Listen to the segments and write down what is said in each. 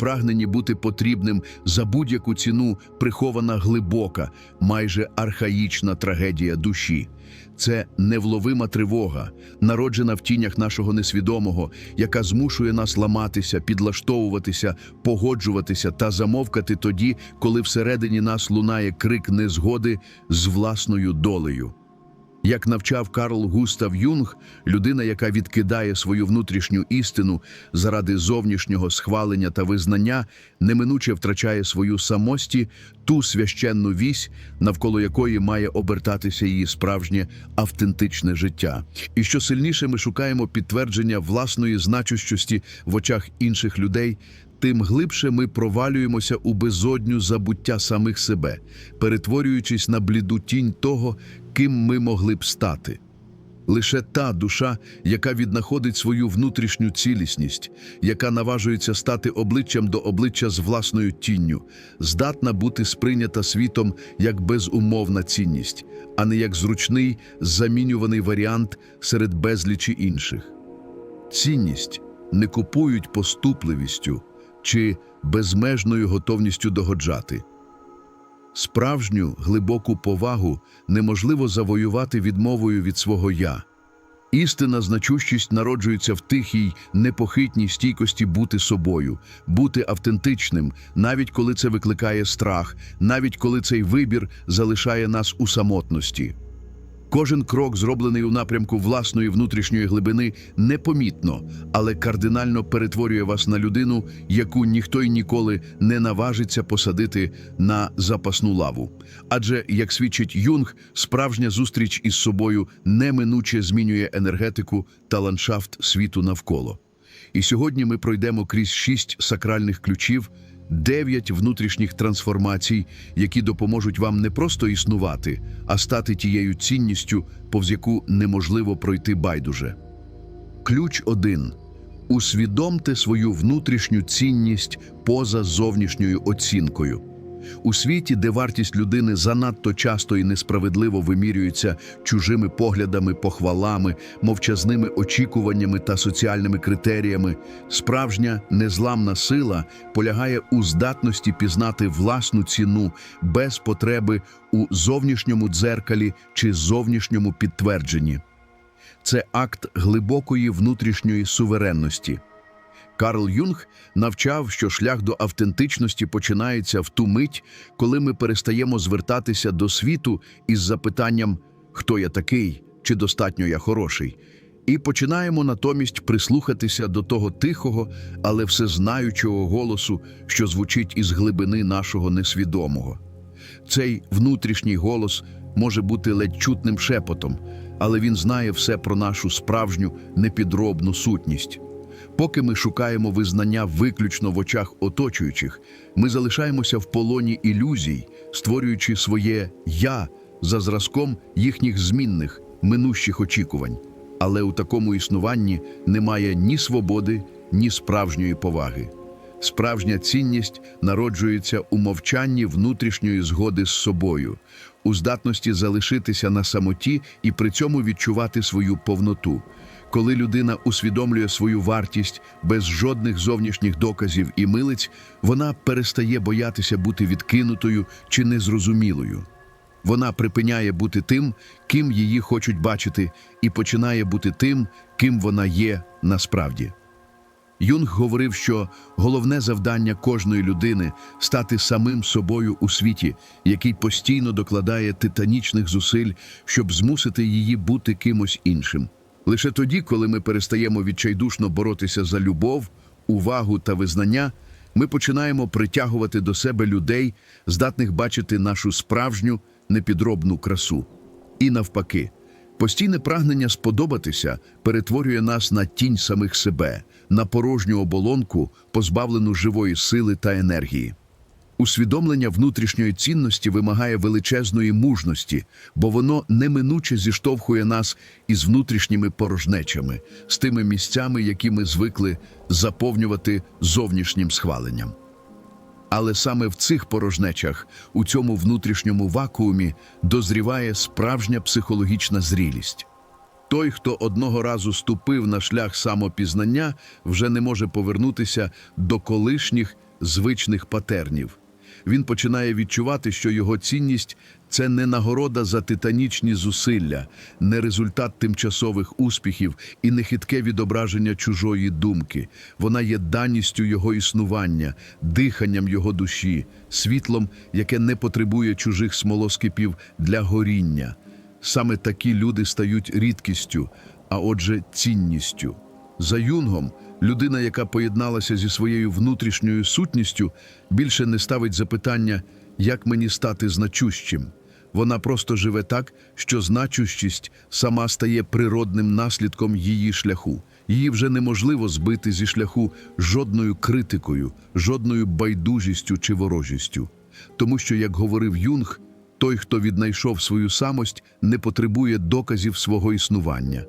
прагненні бути потрібним за будь-яку ціну прихована глибока, майже архаїчна трагедія душі. Це невловима тривога, народжена в тінях нашого несвідомого, яка змушує нас ламатися, підлаштовуватися, погоджуватися та замовкати тоді, коли всередині нас лунає крик незгоди з власною долею. Як навчав Карл Густав Юнг, людина, яка відкидає свою внутрішню істину заради зовнішнього схвалення та визнання, неминуче втрачає свою самості, ту священну вісь, навколо якої має обертатися її справжнє автентичне життя. І що сильніше ми шукаємо підтвердження власної значущості в очах інших людей, тим глибше ми провалюємося у безодню забуття самих себе, перетворюючись на бліду тінь того, ким ми могли б стати. Лише та душа, яка віднаходить свою внутрішню цілісність, яка наважується стати обличчям до обличчя з власною тінню, здатна бути сприйнята світом як безумовна цінність, а не як зручний замінюваний варіант серед безлічі інших. Цінність не купують поступливістю чи безмежною готовністю догоджати. Справжню глибоку повагу неможливо завоювати відмовою від свого я. Істина значущість народжується в тихій, непохитній стійкості бути собою, бути автентичним, навіть коли це викликає страх, навіть коли цей вибір залишає нас у самотності. Кожен крок, зроблений у напрямку власної внутрішньої глибини, непомітно, але кардинально перетворює вас на людину, яку ніхто й ніколи не наважиться посадити на запасну лаву. Адже, як свідчить Юнг, справжня зустріч із собою неминуче змінює енергетику та ландшафт світу навколо. І сьогодні ми пройдемо крізь шість сакральних ключів, дев'ять внутрішніх трансформацій, які допоможуть вам не просто існувати, а стати тією цінністю, повз яку неможливо пройти байдуже. Ключ 1. Усвідомте свою внутрішню цінність поза зовнішньою оцінкою. У світі, де вартість людини занадто часто і несправедливо вимірюється чужими поглядами, похвалами, мовчазними очікуваннями та соціальними критеріями, справжня незламна сила полягає у здатності пізнати власну ціну без потреби у зовнішньому дзеркалі чи зовнішньому підтвердженні. Це акт глибокої внутрішньої суверенності. Карл Юнг навчав, що шлях до автентичності починається в ту мить, коли ми перестаємо звертатися до світу із запитанням «Хто я такий? Чи достатньо я хороший?» і починаємо натомість прислухатися до того тихого, але всезнаючого голосу, що звучить із глибини нашого несвідомого. Цей внутрішній голос може бути ледь чутним шепотом, але він знає все про нашу справжню непідробну сутність. Поки ми шукаємо визнання виключно в очах оточуючих, ми залишаємося в полоні ілюзій, створюючи своє я за зразком їхніх змінних, минущих очікувань. Але у такому існуванні немає ні свободи, ні справжньої поваги. Справжня цінність народжується у мовчанні внутрішньої згоди з собою, у здатності залишитися на самоті і при цьому відчувати свою повноту. Коли людина усвідомлює свою вартість без жодних зовнішніх доказів і милиць, вона перестає боятися бути відкинутою чи незрозумілою. Вона припиняє бути тим, ким її хочуть бачити, і починає бути тим, ким вона є насправді. Юнг говорив, що головне завдання кожної людини стати самим собою у світі, який постійно докладає титанічних зусиль, щоб змусити її бути кимось іншим. Лише тоді, коли ми перестаємо відчайдушно боротися за любов, увагу та визнання, ми починаємо притягувати до себе людей, здатних бачити нашу справжню непідробну красу. І навпаки, постійне прагнення сподобатися перетворює нас на тінь самих себе, на порожню оболонку, позбавлену живої сили та енергії. Усвідомлення внутрішньої цінності вимагає величезної мужності, бо воно неминуче зіштовхує нас із внутрішніми порожнечами, з тими місцями, які ми звикли заповнювати зовнішнім схваленням. Але саме в цих порожнечах, у цьому внутрішньому вакуумі, дозріває справжня психологічна зрілість. Той, хто одного разу ступив на шлях самопізнання, вже не може повернутися до колишніх звичних патернів. Він починає відчувати, що його цінність це не нагорода за титанічні зусилля, не результат тимчасових успіхів і не хитке відображення чужої думки. Вона є даністю його існування, диханням його душі, світлом, яке не потребує чужих смолоскипів для горіння. Саме такі люди стають рідкістю, а отже, цінністю. За Юнгом, людина, яка поєдналася зі своєю внутрішньою сутністю, більше не ставить запитання, як мені стати значущим. Вона просто живе так, що значущість сама стає природним наслідком її шляху. Її вже неможливо збити зі шляху жодною критикою, жодною байдужістю чи ворожістю. Тому що, як говорив Юнг, той, хто віднайшов свою самость, не потребує доказів свого існування.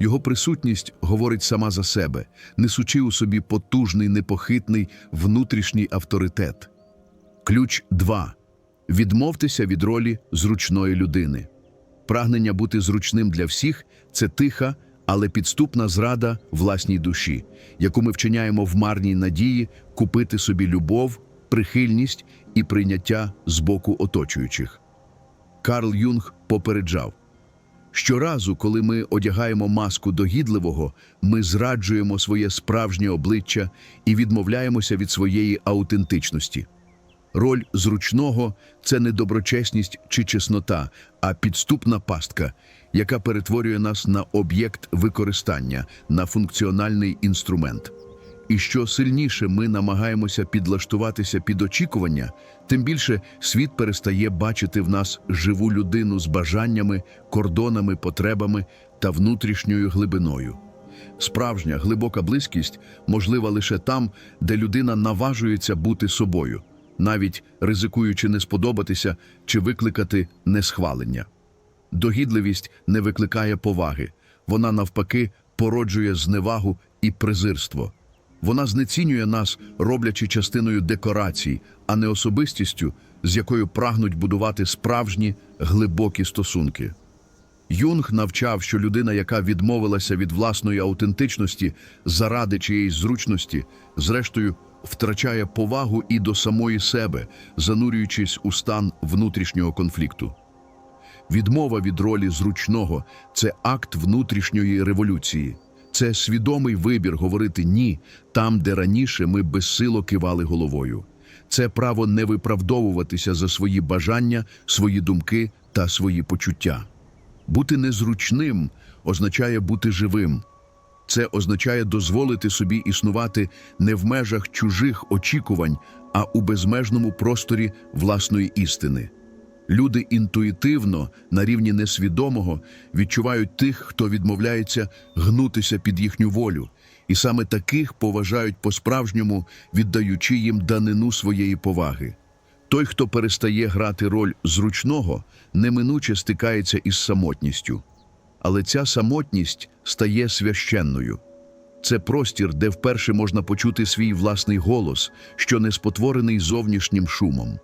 Його присутність говорить сама за себе, несучи у собі потужний, непохитний внутрішній авторитет. Ключ 2. Відмовтеся від ролі зручної людини. Прагнення бути зручним для всіх це тиха, але підступна зрада власній душі, яку ми вчиняємо в марній надії купити собі любов, прихильність і прийняття з боку оточуючих. Карл Юнг попереджав: щоразу, коли ми одягаємо маску догідливого, ми зраджуємо своє справжнє обличчя і відмовляємося від своєї аутентичності. Роль зручного це не доброчесність чи чеснота, а підступна пастка, яка перетворює нас на об'єкт використання, на функціональний інструмент. І що сильніше ми намагаємося підлаштуватися під очікування, тим більше світ перестає бачити в нас живу людину з бажаннями, кордонами, потребами та внутрішньою глибиною. Справжня глибока близькість можлива лише там, де людина наважується бути собою, навіть ризикуючи не сподобатися чи викликати несхвалення. Догідливість не викликає поваги, вона навпаки породжує зневагу і презирство. Вона знецінює нас, роблячи частиною декорацій, а не особистістю, з якою прагнуть будувати справжні глибокі стосунки. Юнг навчав, що людина, яка відмовилася від власної аутентичності заради чиєїсь зручності, зрештою втрачає повагу і до самої себе, занурюючись у стан внутрішнього конфлікту. Відмова від ролі зручного це акт внутрішньої революції. Це свідомий вибір говорити ні там, де раніше ми безсило кивали головою. Це право не виправдовуватися за свої бажання, свої думки та свої почуття. Бути незручним означає бути живим. Це означає дозволити собі існувати не в межах чужих очікувань, а у безмежному просторі власної істини. Люди інтуїтивно, на рівні несвідомого, відчувають тих, хто відмовляється гнутися під їхню волю, і саме таких поважають по-справжньому, віддаючи їм данину своєї поваги. Той, хто перестає грати роль зручного, неминуче стикається із самотністю. Але ця самотність стає священною. Це простір, де вперше можна почути свій власний голос, що не спотворений зовнішнім шумом.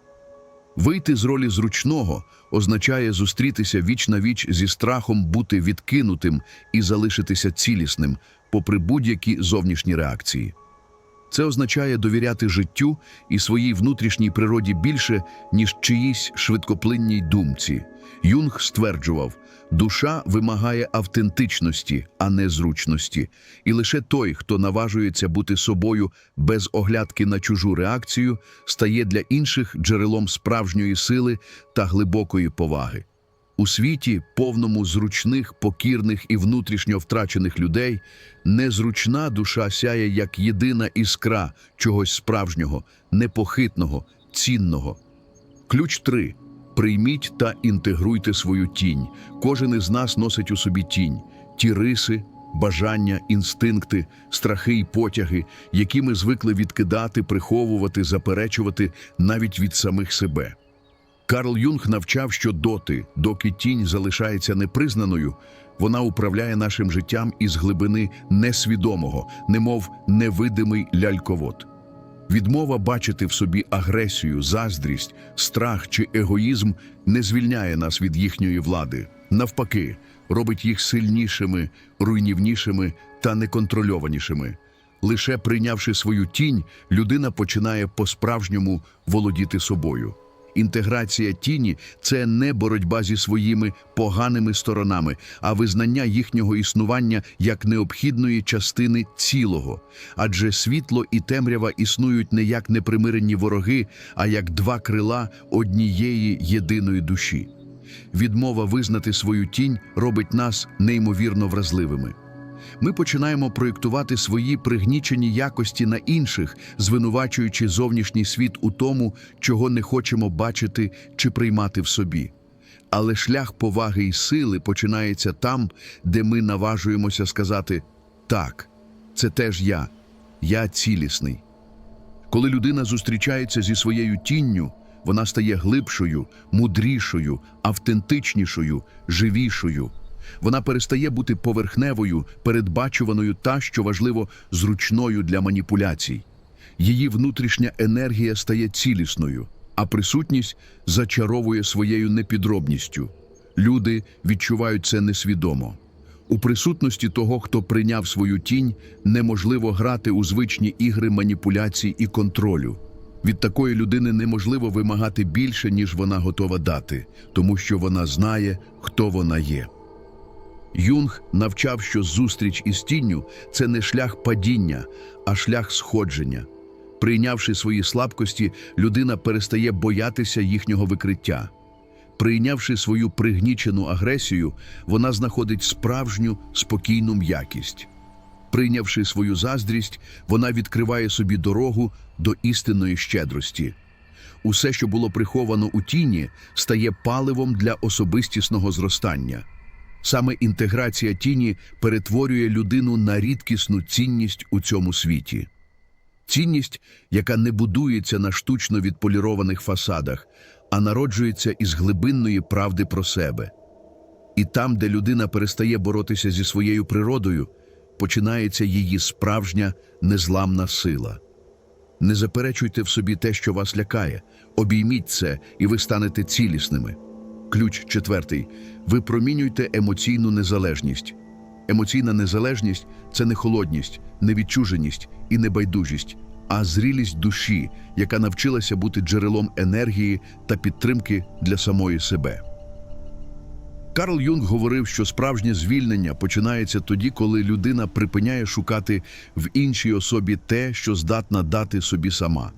Вийти з ролі зручного означає зустрітися віч на віч зі страхом бути відкинутим і залишитися цілісним, попри будь-які зовнішні реакції. Це означає довіряти життю і своїй внутрішній природі більше, ніж чиїсь швидкоплинній думці. Юнг стверджував, душа вимагає автентичності, а не зручності, і лише той, хто наважується бути собою без оглядки на чужу реакцію, стає для інших джерелом справжньої сили та глибокої поваги. У світі, повному зручних, покірних і внутрішньо втрачених людей, незручна душа сяє як єдина іскра чогось справжнього, непохитного, цінного. Ключ 3. Прийміть та інтегруйте свою тінь. Кожен із нас носить у собі тінь, ті риси, бажання, інстинкти, страхи й потяги, які ми звикли відкидати, приховувати, заперечувати навіть від самих себе. Карл Юнг навчав, що доти, доки тінь залишається непризнаною, вона управляє нашим життям із глибини несвідомого, немов невидимий ляльковод. Відмова бачити в собі агресію, заздрість, страх чи егоїзм не звільняє нас від їхньої влади. Навпаки, робить їх сильнішими, руйнівнішими та неконтрольованішими. Лише прийнявши свою тінь, людина починає по-справжньому володіти собою. Інтеграція тіні це не боротьба зі своїми поганими сторонами, а визнання їхнього існування як необхідної частини цілого. Адже світло і темрява існують не як непримиренні вороги, а як два крила однієї єдиної душі. Відмова визнати свою тінь робить нас неймовірно вразливими. Ми починаємо проєктувати свої пригнічені якості на інших, звинувачуючи зовнішній світ у тому, чого не хочемо бачити чи приймати в собі. Але шлях поваги і сили починається там, де ми наважуємося сказати так, це теж я, я цілісний. Коли людина зустрічається зі своєю тінню, вона стає глибшою, мудрішою, автентичнішою, живішою. Вона перестає бути поверхневою, передбачуваною та, що важливо, зручною для маніпуляцій. Її внутрішня енергія стає цілісною, а присутність зачаровує своєю непідробністю. Люди відчувають це несвідомо. У присутності того, хто прийняв свою тінь, неможливо грати у звичні ігри маніпуляцій і контролю. Від такої людини неможливо вимагати більше, ніж вона готова дати, тому що вона знає, хто вона є. Юнг навчав, що зустріч із тінню це не шлях падіння, а шлях сходження. Прийнявши свої слабкості, людина перестає боятися їхнього викриття. Прийнявши свою пригнічену агресію, вона знаходить справжню спокійну м'якість. Прийнявши свою заздрість, вона відкриває собі дорогу до істинної щедрості. Усе, що було приховано у тіні, стає паливом для особистісного зростання. Саме інтеграція тіні перетворює людину на рідкісну цінність у цьому світі. Цінність, яка не будується на штучно відполірованих фасадах, а народжується із глибинної правди про себе. І там, де людина перестає боротися зі своєю природою, починається її справжня незламна сила. Не заперечуйте в собі те, що вас лякає, обійміть це, і ви станете цілісними. Ключ четвертий. Випромінюйте емоційну незалежність. Емоційна незалежність це не холодність, не відчуженість і не байдужість, а зрілість душі, яка навчилася бути джерелом енергії та підтримки для самої себе. Карл Юнг говорив, що справжнє звільнення починається тоді, коли людина припиняє шукати в іншій особі те, що здатна дати собі сама.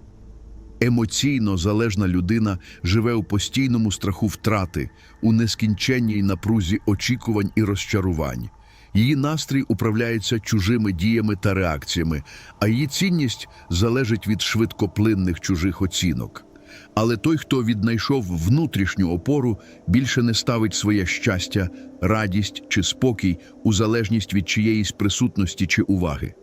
Емоційно залежна людина живе у постійному страху втрати, у нескінченній напрузі очікувань і розчарувань. Її настрій управляється чужими діями та реакціями, а її цінність залежить від швидкоплинних чужих оцінок. Але той, хто віднайшов внутрішню опору, більше не ставить своє щастя, радість чи спокій у залежність від чиєїсь присутності чи уваги.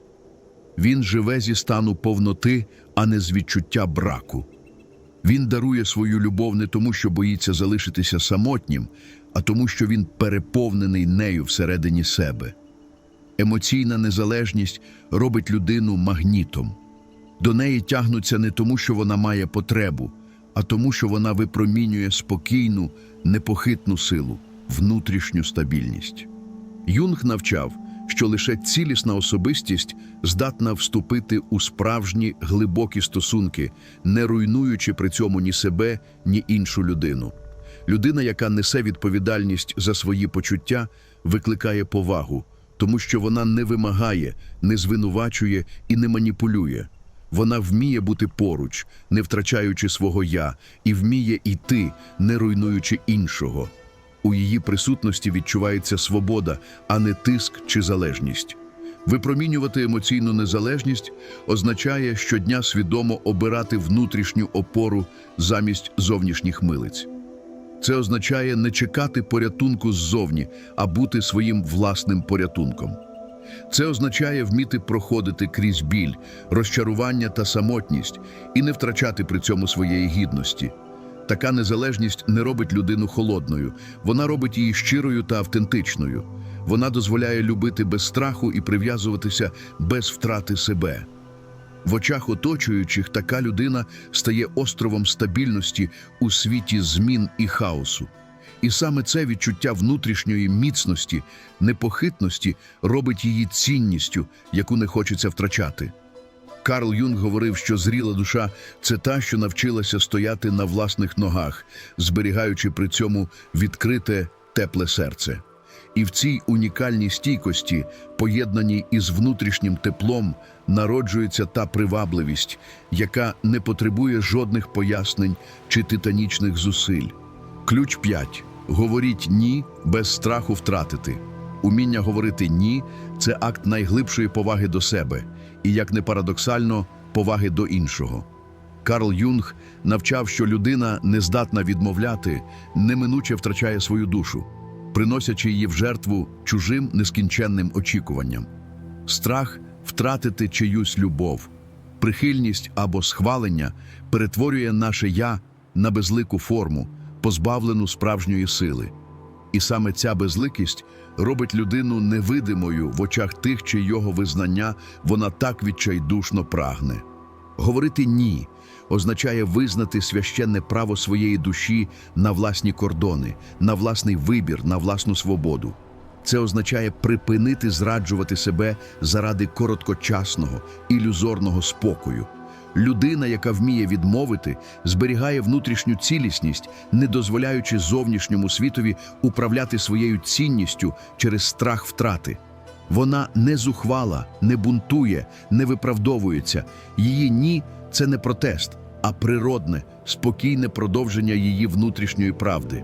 Він живе зі стану повноти, а не з відчуття браку. Він дарує свою любов не тому, що боїться залишитися самотнім, а тому, що він переповнений нею всередині себе. Емоційна незалежність робить людину магнітом. До неї тягнуться не тому, що вона має потребу, а тому, що вона випромінює спокійну, непохитну силу, внутрішню стабільність. Юнг навчав, що лише цілісна особистість здатна вступити у справжні глибокі стосунки, не руйнуючи при цьому ні себе, ні іншу людину. Людина, яка несе відповідальність за свої почуття, викликає повагу, тому що вона не вимагає, не звинувачує і не маніпулює. Вона вміє бути поруч, не втрачаючи свого я, і вміє йти, не руйнуючи іншого. У її присутності відчувається свобода, а не тиск чи залежність. Випромінювати емоційну незалежність означає щодня свідомо обирати внутрішню опору замість зовнішніх милиць. Це означає не чекати порятунку ззовні, а бути своїм власним порятунком. Це означає вміти проходити крізь біль, розчарування та самотність і не втрачати при цьому своєї гідності. Така незалежність не робить людину холодною, вона робить її щирою та автентичною. Вона дозволяє любити без страху і прив'язуватися без втрати себе. В очах оточуючих така людина стає островом стабільності у світі змін і хаосу. І саме це відчуття внутрішньої міцності, непохитності робить її цінністю, яку не хочеться втрачати. Карл Юнг говорив, що зріла душа це та, що навчилася стояти на власних ногах, зберігаючи при цьому відкрите, тепле серце. І в цій унікальній стійкості, поєднаній із внутрішнім теплом, народжується та привабливість, яка не потребує жодних пояснень чи титанічних зусиль. Ключ 5. Говоріть ні без страху втратити. Уміння говорити ні це акт найглибшої поваги до себе і, як не парадоксально, поваги до іншого. Карл Юнг навчав, що людина, не здатна відмовляти, неминуче втрачає свою душу, приносячи її в жертву чужим нескінченним очікуванням. Страх втратити чиюсь любов, прихильність або схвалення перетворює наше я на безлику форму, позбавлену справжньої сили. І саме ця безликість робить людину невидимою в очах тих, чи його визнання вона так відчайдушно прагне. Говорити ні означає визнати священне право своєї душі на власні кордони, на власний вибір, на власну свободу. Це означає припинити зраджувати себе заради короткочасного, ілюзорного спокою. Людина, яка вміє відмовити, зберігає внутрішню цілісність, не дозволяючи зовнішньому світові управляти своєю цінністю через страх втрати. Вона не зухвала, не бунтує, не виправдовується. Її ні це не протест, а природне, спокійне продовження її внутрішньої правди.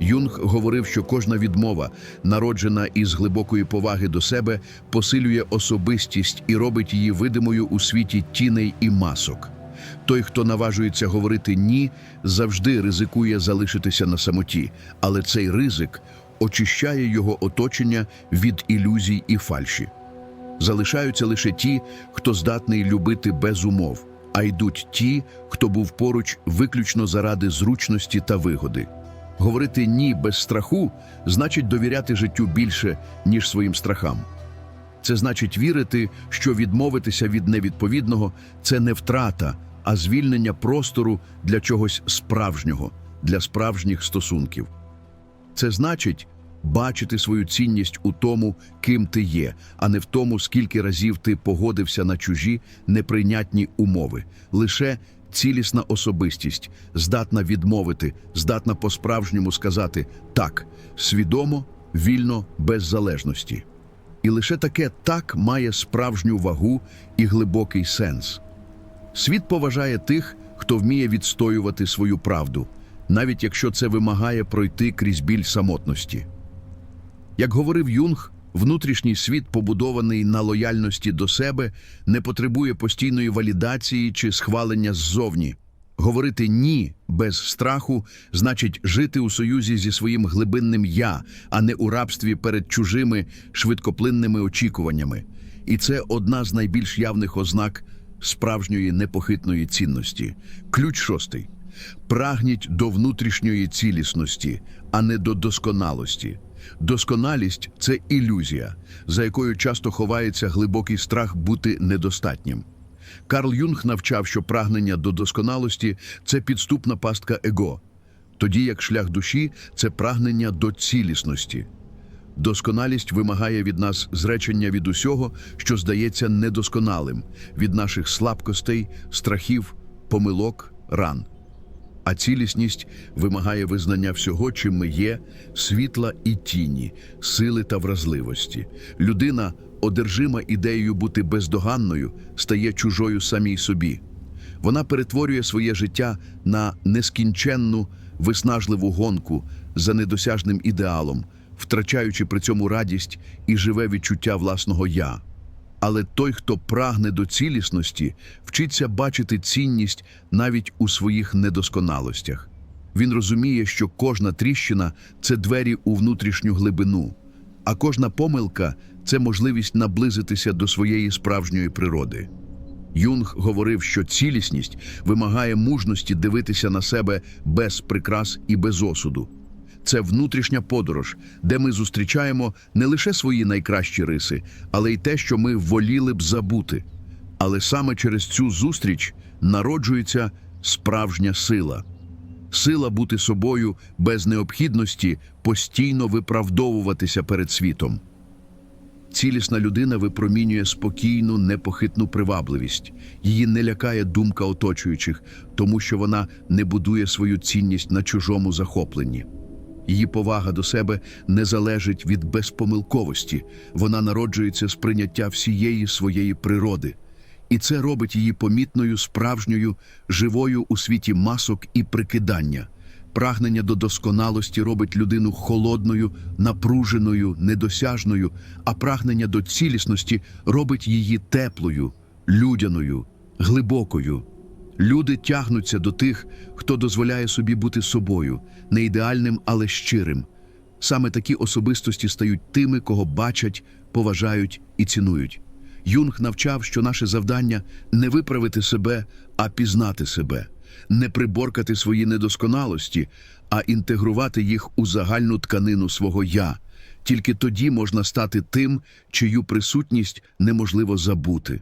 Юнг говорив, що кожна відмова, народжена із глибокої поваги до себе, посилює особистість і робить її видимою у світі тіней і масок. Той, хто наважується говорити ні, завжди ризикує залишитися на самоті, але цей ризик очищає його оточення від ілюзій і фальші. Залишаються лише ті, хто здатний любити без умов, а йдуть ті, хто був поруч виключно заради зручності та вигоди. Говорити ні без страху значить довіряти життю більше, ніж своїм страхам. Це значить вірити, що відмовитися від невідповідного це не втрата, а звільнення простору для чогось справжнього, для справжніх стосунків. Це значить бачити свою цінність у тому, ким ти є, а не в тому, скільки разів ти погодився на чужі неприйнятні умови. Лише цілісна особистість, здатна відмовити, здатна по-справжньому сказати так, свідомо, вільно, без залежності. І лише таке так має справжню вагу і глибокий сенс. Світ поважає тих, хто вміє відстоювати свою правду, навіть якщо це вимагає пройти крізь біль самотності. Як говорив Юнг, внутрішній світ, побудований на лояльності до себе, не потребує постійної валідації чи схвалення ззовні. Говорити ні без страху значить жити у союзі зі своїм глибинним я, а не у рабстві перед чужими швидкоплинними очікуваннями. І це одна з найбільш явних ознак справжньої непохитної цінності. Ключ шостий. Прагніть до внутрішньої цілісності, а не до досконалості. Досконалість це ілюзія, за якою часто ховається глибокий страх бути недостатнім. Карл Юнг навчав, що прагнення до досконалості це підступна пастка его, тоді як шлях душі це прагнення до цілісності. Досконалість вимагає від нас зречення від усього, що здається недосконалим, від наших слабкостей, страхів, помилок, ран. А цілісність вимагає визнання всього, чим ми є, світла і тіні, сили та вразливості. Людина, одержима ідеєю бути бездоганною, стає чужою самій собі. Вона перетворює своє життя на нескінченну, виснажливу гонку за недосяжним ідеалом, втрачаючи при цьому радість і живе відчуття власного я. Але той, хто прагне до цілісності, вчиться бачити цінність навіть у своїх недосконалостях. Він розуміє, що кожна тріщина це двері у внутрішню глибину, а кожна помилка це можливість наблизитися до своєї справжньої природи. Юнг говорив, що цілісність вимагає мужності дивитися на себе без прикрас і без осуду. Це внутрішня подорож, де ми зустрічаємо не лише свої найкращі риси, але й те, що ми воліли б забути. Але саме через цю зустріч народжується справжня сила. сила бути собою без необхідності постійно виправдовуватися перед світом. Цілісна людина випромінює спокійну, непохитну привабливість. Її не лякає думка оточуючих, тому що вона не будує свою цінність на чужому захопленні. Її повага до себе не залежить від безпомилковості, вона народжується з прийняття всієї своєї природи. І це робить її помітною, справжньою, живою у світі масок і прикидання. Прагнення до досконалості робить людину холодною, напруженою, недосяжною, а прагнення до цілісності робить її теплою, людяною, глибокою. Люди тягнуться до тих, хто дозволяє собі бути собою, не ідеальним, але щирим. Саме такі особистості стають тими, кого бачать, поважають і цінують. Юнг навчав, що наше завдання не виправити себе, а пізнати себе, не приборкати свої недосконалості, а інтегрувати їх у загальну тканину свого я. Тільки тоді можна стати тим, чию присутність неможливо забути.